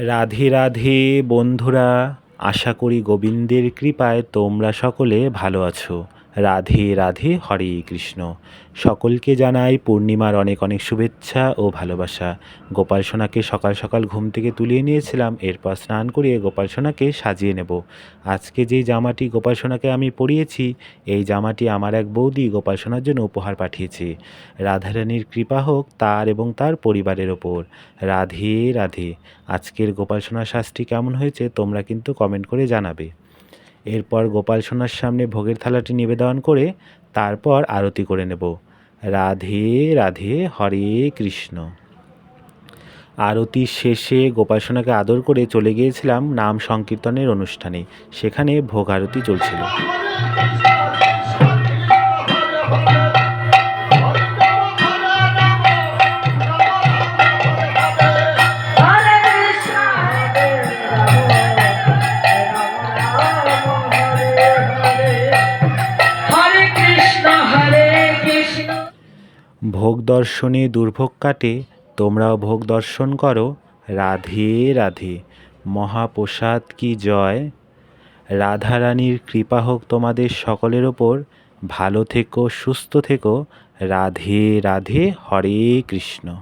রাধে রাধে বন্ধুরা আশা করি গোবিন্দের কৃপায় তোমরা সকলে ভালো আছো। রাধে রাধে হরে কৃষ্ণ। সকলকে জানাই পূর্ণিমার অনেক অনেক শুভেচ্ছা ও ভালোবাসা। গোপাল সোনাকে সকাল সকাল ঘুম থেকে তুলিয়ে নিয়েছিলাম, এরপর স্নান করিয়ে গোপাল সোনাকে সাজিয়ে নেব। আজকে যেই জামাটি গোপাল সোনাকে আমি পরিয়েছি, এই জামাটি আমার এক বৌদি গোপাল সোনার জন্য উপহার পাঠিয়েছে। রাধারানীর কৃপা হোক তার এবং তার পরিবারের ওপর। রাধে রাধে। আজকের গোপাল সোনার শাস্তি কেমন হয়েছে তোমরা কিন্তু কমেন্ট করে জানাবে। এরপর গোপাল সোনার সামনে ভোগের থালাটি নিবেদন করে তারপর আরতি করে নেব। রাধে রাধে, হরে কৃষ্ণ। আরতি শেষে গোপাল সোনাকে আদর করে চলে গিয়েছিলাম নাম সংকীর্তনের অনুষ্ঠানে। সেখানে ভোগ আরতি চলছিল। ভোগ দর্শনে দুর্ভোগ কাটে, তোমরাও ভোগ দর্শন করো। রাধে রাধে। মহাপ্রসাদ কি জয়? রাধারানীর কৃপা হোক তোমাদের সকলের ওপর। ভালো থেকো, সুস্থ থেকো। রাধে রাধে, হরে কৃষ্ণ।